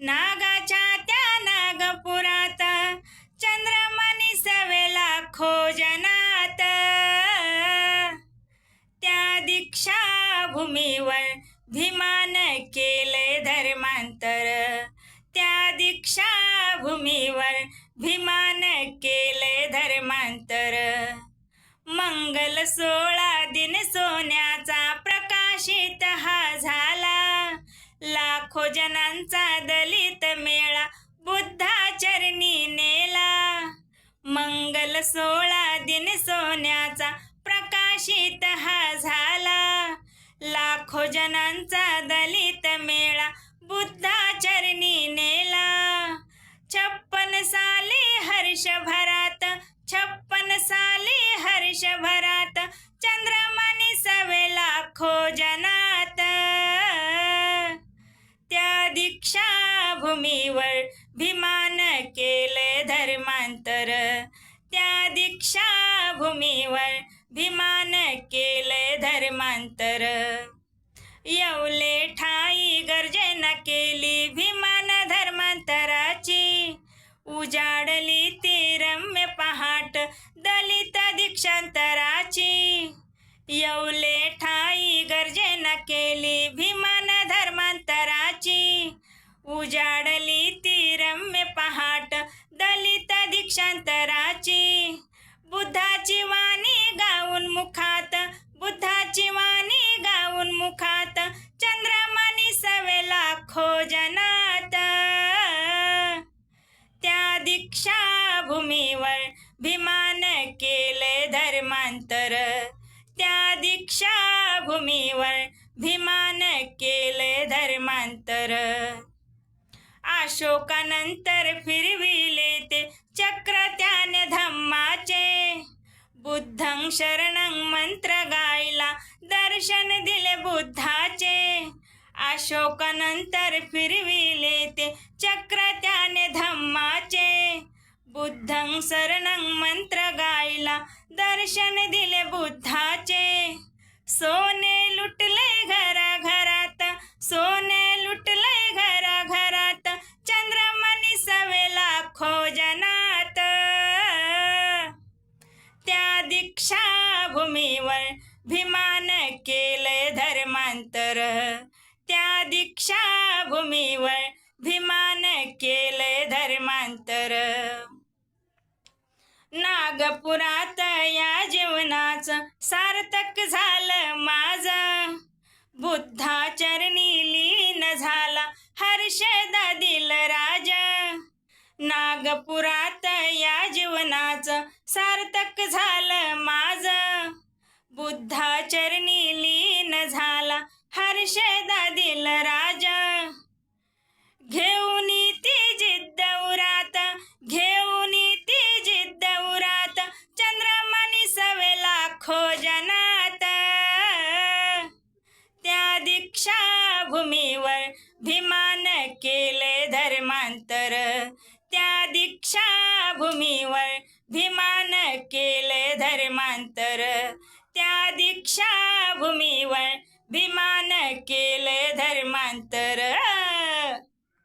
नागाच्या त्या नागपुरात चंद्रमणी सवेला खोजनात त्या दीक्षा भूमीवर भीमान केले धर्मांतर. त्या दीक्षा भूमीवर भीमान केले धर्मांतर. मंगल सोळा दिन सोन्या हा झाला. लाखो जनांचा दलित मेळा बुद्धाचरणी नेला. छप्पन साली हर्षभरात छप्पन साली हर्षभरात चंद्रमणी लाखो जनात. त्या दीक्षा भूमीवर भीमान केले धर्मांतर. त्या दीक्षा भूमीवर धर्मांतर येवले ठाई गर्जना केली भीमान धर्मांतराची. उजाडली ती रम्य पहाट दलित दीक्षांतराची. येवले ठाई गर्जना केली भीमान धर्मांतराची. उजाडली ती रम्य पहाट दलित दीक्षांतराची. बुद्धाची वाणी गाऊन मुखा खोजनात त्या दीक्षाभूमीवर भीमान केले धर्मांतर. त्या दीक्षाभूमीवर भीमान केले धर्मांतर. अशोकानंतर फिरविले ते चक्र त्याने धम्माचे. बुद्धं शरणं मंत्र गायला दर्शन दिले बुद्धाचे. अशोकानंतर फिरविले ते चक्र त्याने धम्माचे. बुद्धं शरणं मंत्र गायला दर्शन दिले बुद्धाचे. सोने लुटले घरा घरात सोने लुटले घरा घरात चंद्रमणी सवेला खोजनात त्या दीक्षा भूमीवर भीमान केले धर्मांतर. त्या दीक्षा भूमीवर भीमान केले धर्मांतर. नागपुरात या जीवनाचं सार्थक झालं माझं. बुद्धाचरणी लीन झाला हर्षदा दिल राजा. नागपुरात या जीवनाचं सार्थक झालं माझं. बुद्धाचरणी लीन झाला हर्षदा दीक्षाभूमीवर भीमान केले धर्मांतर. त्या दीक्षाभूमीवर भीमान केले धर्मांतर. त्या दीक्षाभूमीवर भीमान केले धर्मांतर.